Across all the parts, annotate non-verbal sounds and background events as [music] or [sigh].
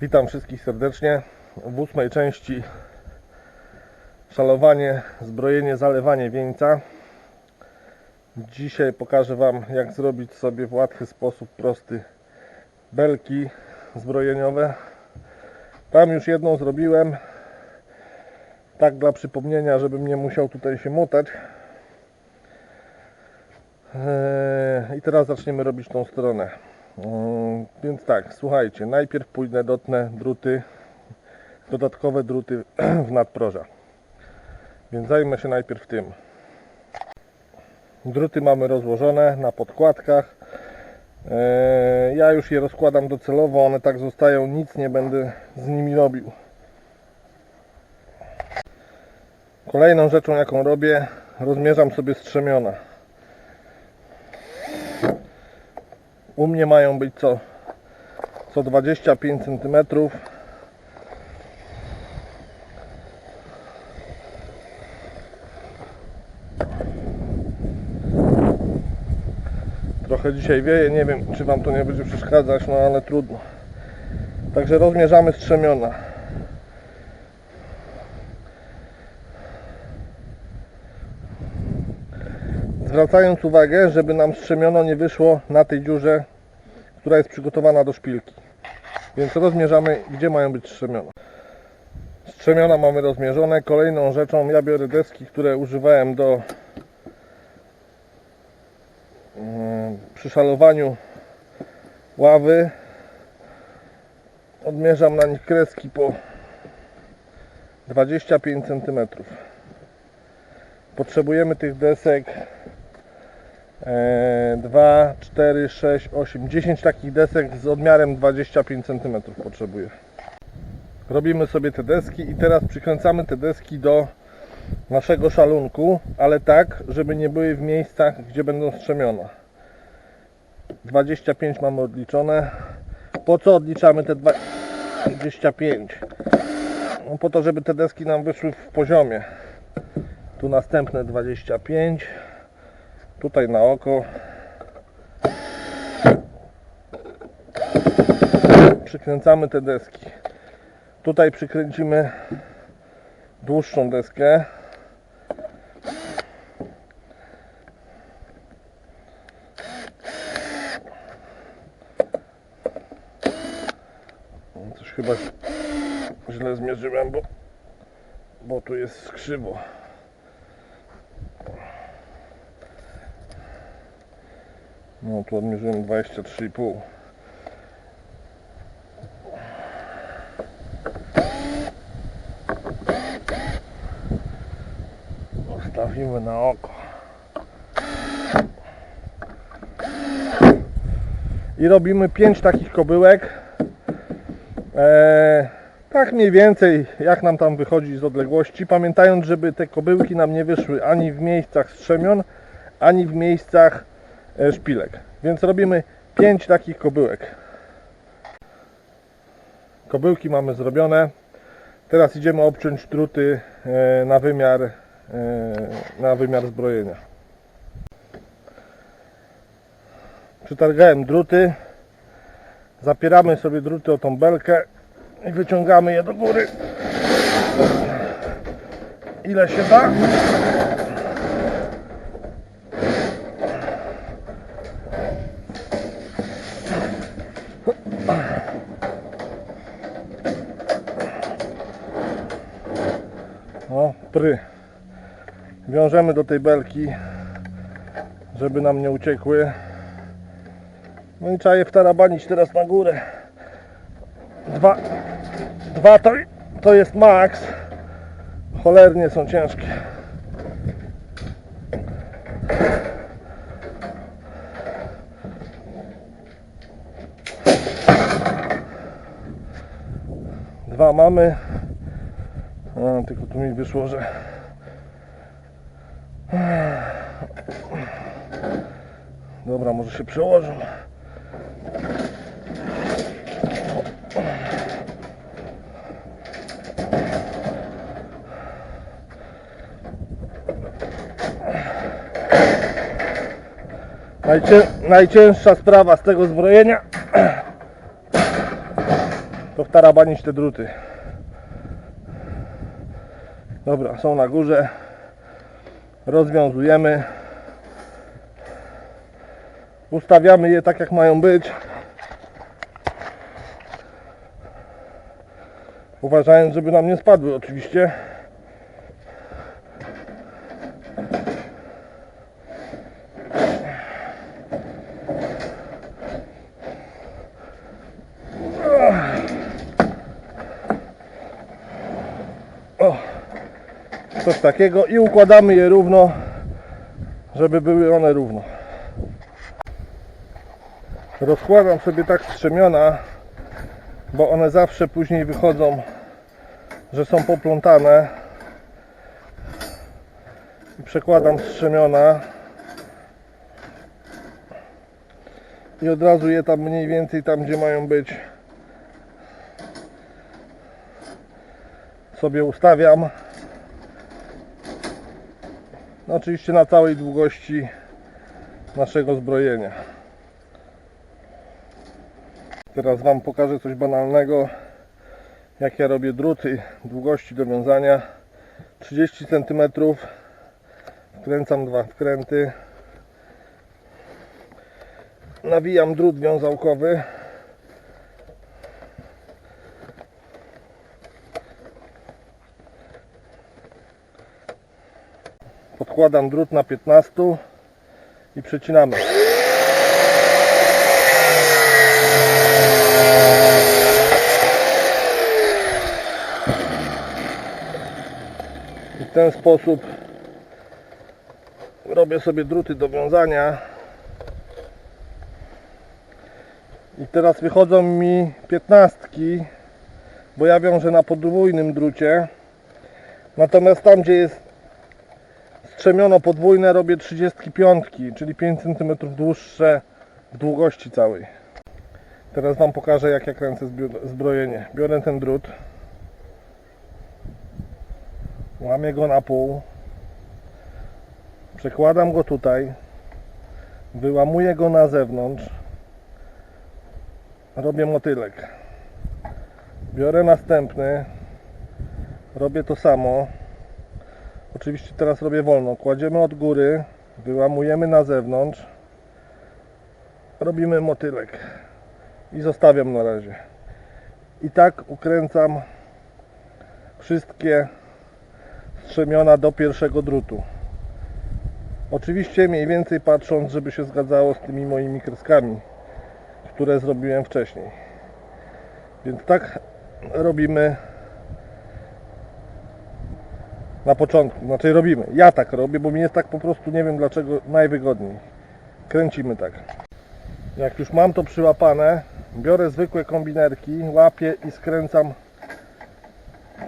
Witam wszystkich serdecznie w ósmej części szalowanie, zbrojenie, zalewanie wieńca. Dzisiaj pokażę Wam jak zrobić sobie w łatwy sposób prosty belki zbrojeniowe. Tam już jedną zrobiłem tak dla przypomnienia, żebym nie musiał tutaj się motać. Eee, I teraz zaczniemy robić tą stronę. Mm, Więc tak, słuchajcie, najpierw pójdę, dotnę druty, dodatkowe druty [clears throat] w nadproża. Więc zajmę się najpierw tym. Druty mamy rozłożone na podkładkach. Eee, Ja już je rozkładam docelowo, one tak zostają, nic nie będę z nimi robił. Kolejną rzeczą jaką robię, rozmierzam sobie strzemiona. U mnie mają być co, co 25 cm. Trochę dzisiaj wieje, nie wiem czy Wam to nie będzie przeszkadzać, no ale trudno. Także rozmierzamy strzemiona. Zwracając uwagę, żeby nam strzemiono nie wyszło na tej dziurze, która jest przygotowana do szpilki. Więc rozmierzamy, gdzie mają być strzemiona. Strzemiona mamy rozmierzone. Kolejną rzeczą, ja biorę deski, które używałem do mm, przy szalowaniu ławy. Odmierzam na nich kreski po 25 cm. Potrzebujemy tych desek 2, 4, 6, 8, 10 takich desek z odmiarem 25 cm potrzebuję. Robimy sobie te deski i teraz przykręcamy te deski do naszego szalunku, ale tak, żeby nie były w miejscach, gdzie będą strzemiona. 25 mamy odliczone. Po co odliczamy te 25? No po to, żeby te deski nam wyszły w poziomie. Tu następne 25 tutaj na oko. Przykręcamy te deski. Tutaj przykręcimy dłuższą deskę. Coś chyba źle zmierzyłem bo, bo tu jest skrzywo No tu odmierzyłem 23,5 Postawimy na oko. I robimy 5 takich kobyłek. Eee, Tak mniej więcej jak nam tam wychodzi z odległości Pamiętając, żeby te kobyłki nam nie wyszły ani w miejscach strzemion Ani w miejscach szpilek. Więc robimy 5 takich kobyłek. Kobyłki mamy zrobione. Teraz idziemy obciąć druty e, na wymiar e, na wymiar zbrojenia. Przytargałem druty. Zapieramy sobie druty o tą belkę i wyciągamy je do góry. Ile się da. O, pry. Wiążemy do tej belki, żeby nam nie uciekły. No i trzeba je wtarabanić teraz na górę. Dwa, dwa to, to jest maks. Cholernie są ciężkie. Dwa mamy. Tylko tu mi wyszło, że Dobra, może się przełożę. Najcię, najcięższa sprawa z tego zbrojenia to wtarabanić te druty. Dobra, są na górze. Rozwiązujemy. Ustawiamy je tak jak mają być. Uważając, żeby nam nie spadły oczywiście. Takiego i układamy je równo, żeby były one równo. Rozkładam sobie tak strzemiona, bo one zawsze później wychodzą, że są poplątane. I przekładam strzemiona i od razu je tam mniej więcej tam gdzie mają być sobie ustawiam no oczywiście na całej długości naszego zbrojenia. Teraz Wam pokażę coś banalnego jak ja robię druty długości do wiązania. 30 cm wkręcam dwa wkręty. Nawijam drut wiązałkowy podkładam drut na 15 i przecinamy. I w ten sposób robię sobie druty do wiązania. I teraz wychodzą mi piętnastki bo ja wiążę na podwójnym drucie. Natomiast tam gdzie jest strzemiono podwójne robię 35 czyli 5 cm dłuższe w długości całej. Teraz Wam pokażę jak ja kręcę zbrojenie. Biorę ten drut. Łamię go na pół. Przekładam go tutaj. Wyłamuję go na zewnątrz. Robię motylek. Biorę następny. Robię to samo oczywiście teraz robię wolno. Kładziemy od góry wyłamujemy na zewnątrz. Robimy motylek i zostawiam na razie. I tak ukręcam wszystkie strzemiona do pierwszego drutu. Oczywiście mniej więcej patrząc żeby się zgadzało z tymi moimi kreskami które zrobiłem wcześniej. Więc tak robimy na początku, znaczy robimy, ja tak robię, bo mi jest tak po prostu, nie wiem dlaczego, najwygodniej kręcimy tak jak już mam to przyłapane biorę zwykłe kombinerki, łapię i skręcam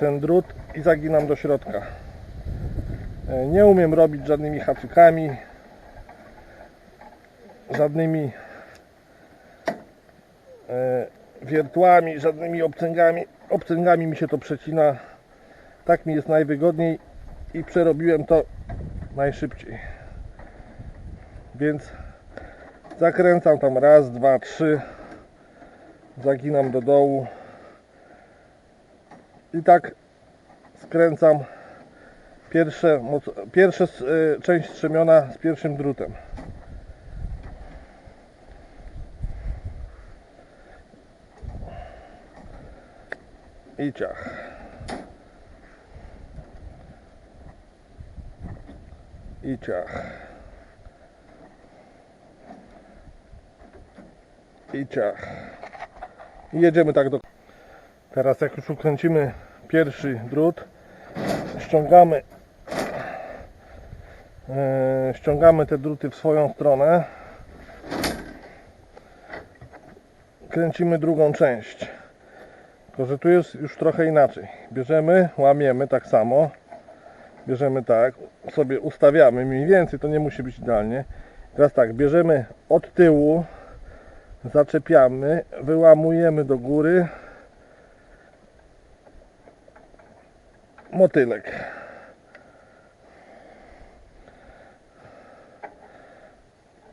ten drut i zaginam do środka E, nie umiem robić żadnymi haczykami żadnymi e, wiertłami, żadnymi obcęgami. Obcęgami mi się to przecina. Tak mi jest najwygodniej i przerobiłem to najszybciej. Więc zakręcam tam raz, dwa, trzy. Zaginam do dołu. I tak skręcam pierwsze, pierwsze y, część strzemiona z pierwszym drutem. I ciach. I ciach. I ciach. I jedziemy tak do... Teraz jak już ukręcimy pierwszy drut, ściągamy e, ściągamy te druty w swoją stronę kręcimy drugą część tylko, że tu jest już trochę inaczej bierzemy, łamiemy tak samo bierzemy tak, sobie ustawiamy mniej więcej, to nie musi być idealnie teraz tak, bierzemy od tyłu zaczepiamy, wyłamujemy do góry motylek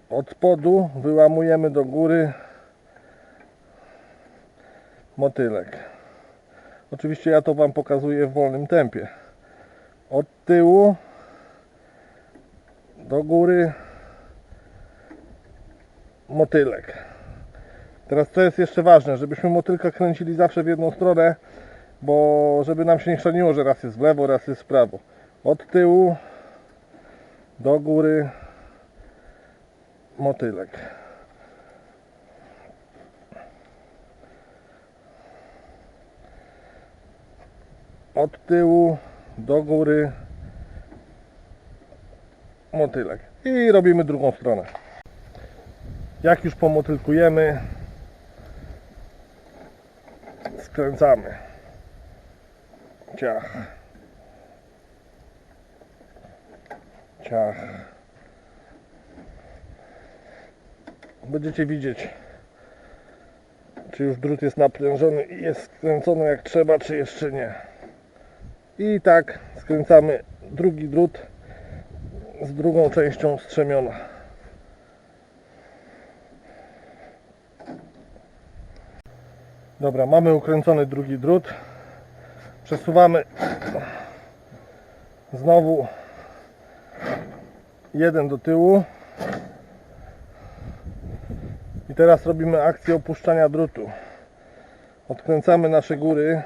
od spodu wyłamujemy do góry motylek. Oczywiście ja to Wam pokazuję w wolnym tempie. Od tyłu do góry motylek. Teraz co jest jeszcze ważne, żebyśmy motylka kręcili zawsze w jedną stronę, bo żeby nam się nie chrzaniło, że raz jest w lewo, raz jest w prawo. Od tyłu do góry motylek. Od tyłu do góry motylek. I robimy drugą stronę. Jak już pomotylkujemy, skręcamy. Ciach. Ciach. Będziecie widzieć, czy już drut jest naprężony i jest skręcony jak trzeba, czy jeszcze nie. I tak skręcamy drugi drut z drugą częścią strzemiona. Dobra, mamy ukręcony drugi drut. Przesuwamy znowu jeden do tyłu. I teraz robimy akcję opuszczania drutu. Odkręcamy nasze góry.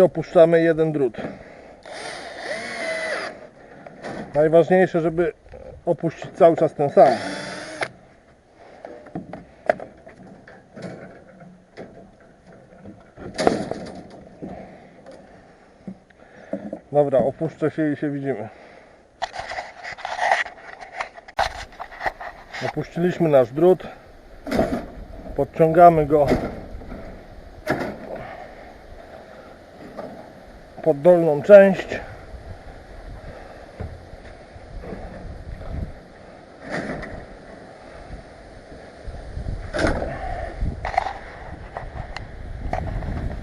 I opuszczamy jeden drut. Najważniejsze, żeby opuścić cały czas ten sam. Dobra, opuszczę się i się widzimy. Opuściliśmy nasz drut. Podciągamy go pod dolną część.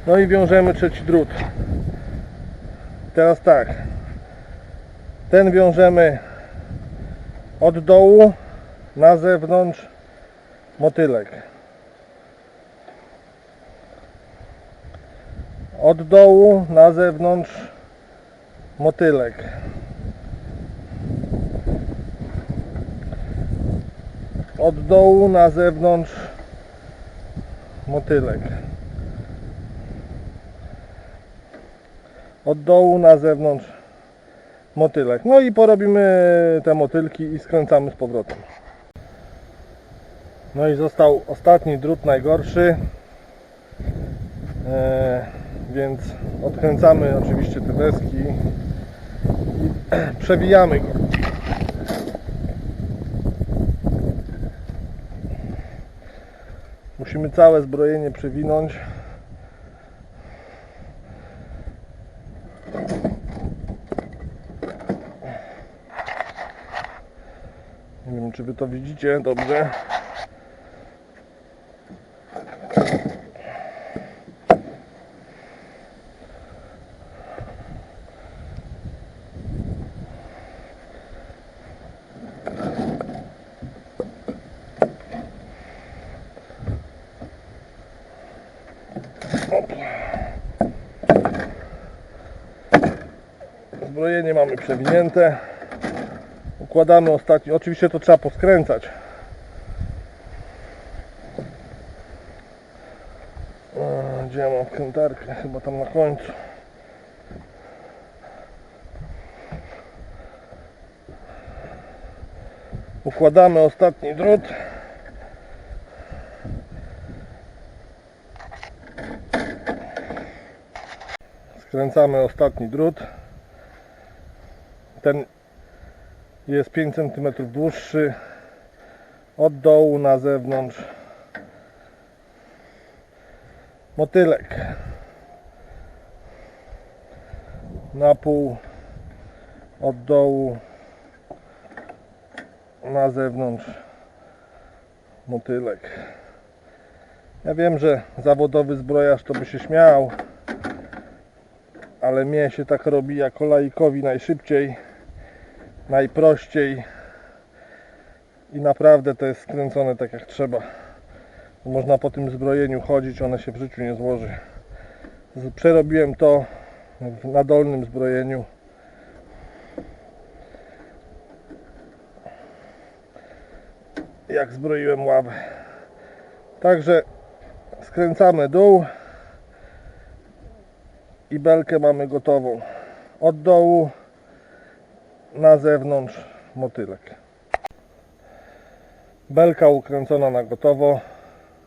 No i wiążemy trzeci drut. Teraz tak. Ten wiążemy od dołu na zewnątrz motylek. Od dołu na zewnątrz motylek. Od dołu na zewnątrz motylek. Od dołu na zewnątrz motylek. No i porobimy te motylki i skręcamy z powrotem. No i został ostatni drut najgorszy. Eee, więc odkręcamy oczywiście te deski i [clears throat] przewijamy go. Musimy całe zbrojenie przewinąć. Nie wiem, czy Wy to widzicie dobrze. Zbrojenie mamy przewinięte. Układamy ostatni. Oczywiście to trzeba poskręcać. Gdzie ja mam wkrętarkę? Chyba tam na końcu. Układamy ostatni drut. Skręcamy ostatni drut. Ten jest 5 cm dłuższy od dołu na zewnątrz. Motylek. Na pół od dołu na zewnątrz motylek. Ja wiem, że zawodowy zbrojarz to by się śmiał ale mnie się tak robi jako laikowi najszybciej najprościej i naprawdę to jest skręcone tak jak trzeba można po tym zbrojeniu chodzić, one się w życiu nie złoży. Przerobiłem to na dolnym zbrojeniu. Jak zbroiłem ławę. Także skręcamy dół i belkę mamy gotową. Od dołu na zewnątrz motylek. Belka ukręcona na gotowo.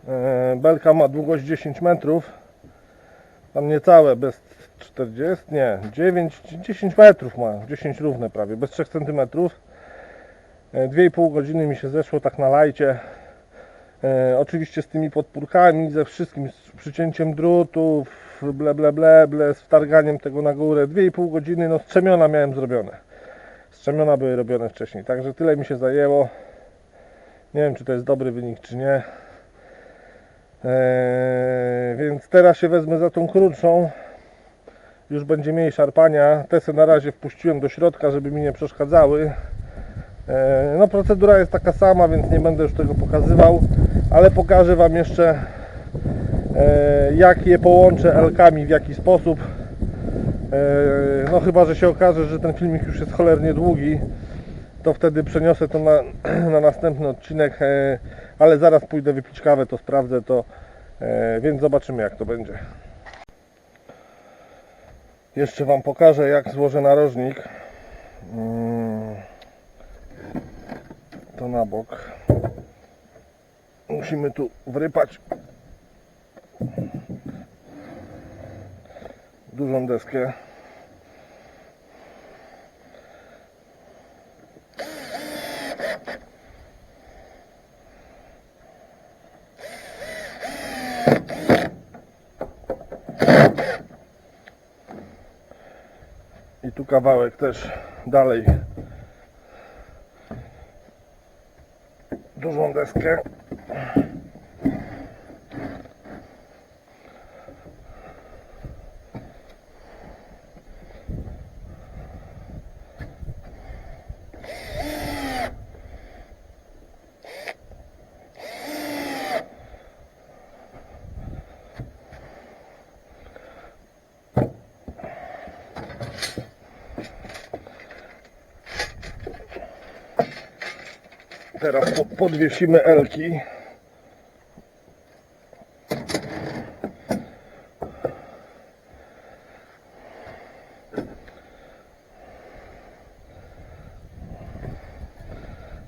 E, Belka ma długość 10 metrów. Tam niecałe, bez 40, nie, 9, 10 metrów ma, 10 równe prawie, bez 3 cm. 2,5 godziny mi się zeszło tak na lajcie. E, oczywiście z tymi podpórkami, ze wszystkim, z przycięciem drutów, ble ble ble, ble z wtarganiem tego na górę. 2,5 godziny, no strzemiona miałem zrobione. Strzemiona były robione wcześniej, także tyle mi się zajęło. Nie wiem, czy to jest dobry wynik, czy nie. Eee, więc teraz się wezmę za tą krótszą. Już będzie mniej szarpania. Te se na razie wpuściłem do środka, żeby mi nie przeszkadzały. Eee, no procedura jest taka sama, więc nie będę już tego pokazywał, ale pokażę Wam jeszcze jak je połączę elkami, w jaki sposób. Eee, no chyba, że się okaże, że ten filmik już jest cholernie długi, to wtedy przeniosę to na, [clears throat] na następny odcinek, e, ale zaraz pójdę wypić kawę, to sprawdzę to, e, więc zobaczymy jak to będzie. Jeszcze Wam pokażę jak złożę narożnik. Mm, To na bok. Musimy tu wrypać dużą deskę. I tu kawałek też dalej. Dużą deskę. Teraz po- podwiesimy elki.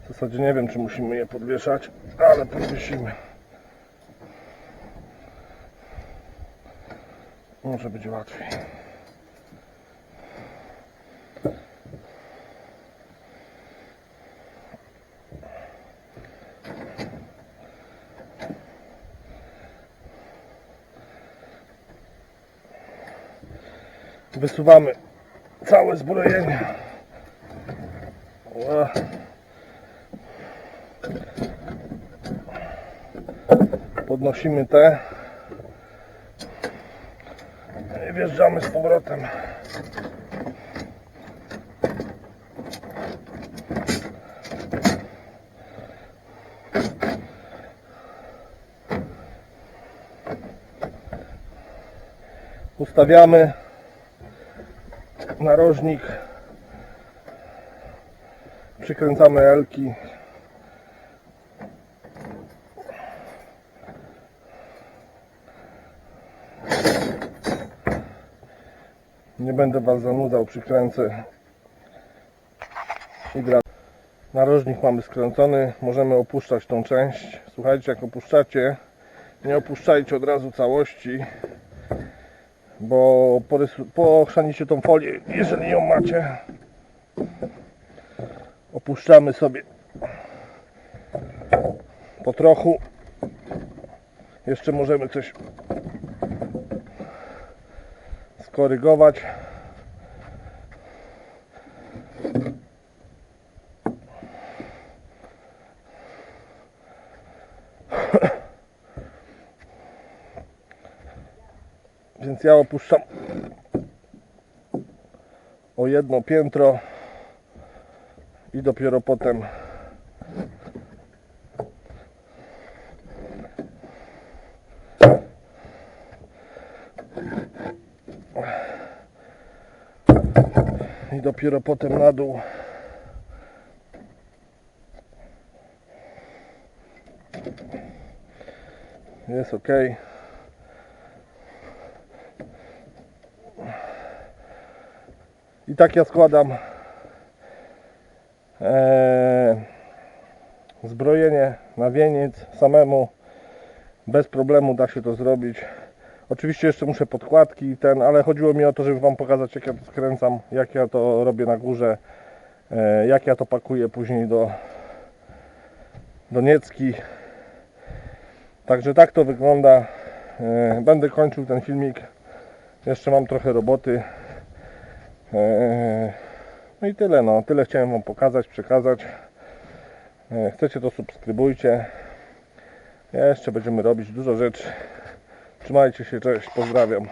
W zasadzie nie wiem, czy musimy je podwieszać, ale podwiesimy. Może być łatwiej. Wysuwamy całe zbrojenie. Ła. Podnosimy te. I wjeżdżamy z powrotem. Ustawiamy narożnik. Przykręcamy elki. Nie będę was zanudzał przykręcę. Narożnik mamy skręcony możemy opuszczać tą część. Słuchajcie jak opuszczacie nie opuszczajcie od razu całości bo pochrzanicie tą folię, jeżeli ją macie. Opuszczamy sobie po trochu. Jeszcze możemy coś skorygować. Więc ja opuszczam o jedno piętro i dopiero potem i dopiero potem na dół. Jest ok i tak ja składam eee, zbrojenie na wieniec samemu bez problemu da się to zrobić Oczywiście jeszcze muszę podkładki i ten, ale chodziło mi o to, żeby Wam pokazać jak ja to skręcam, jak ja to robię na górze, e, jak ja to pakuję później do, do niecki. Także tak to wygląda. E, Będę kończył ten filmik. Jeszcze mam trochę roboty. E, No i tyle, no. Tyle chciałem Wam pokazać, przekazać. E, Chcecie to subskrybujcie. Jeszcze będziemy robić dużo rzeczy. Trzymajcie się, cześć, pozdrawiam.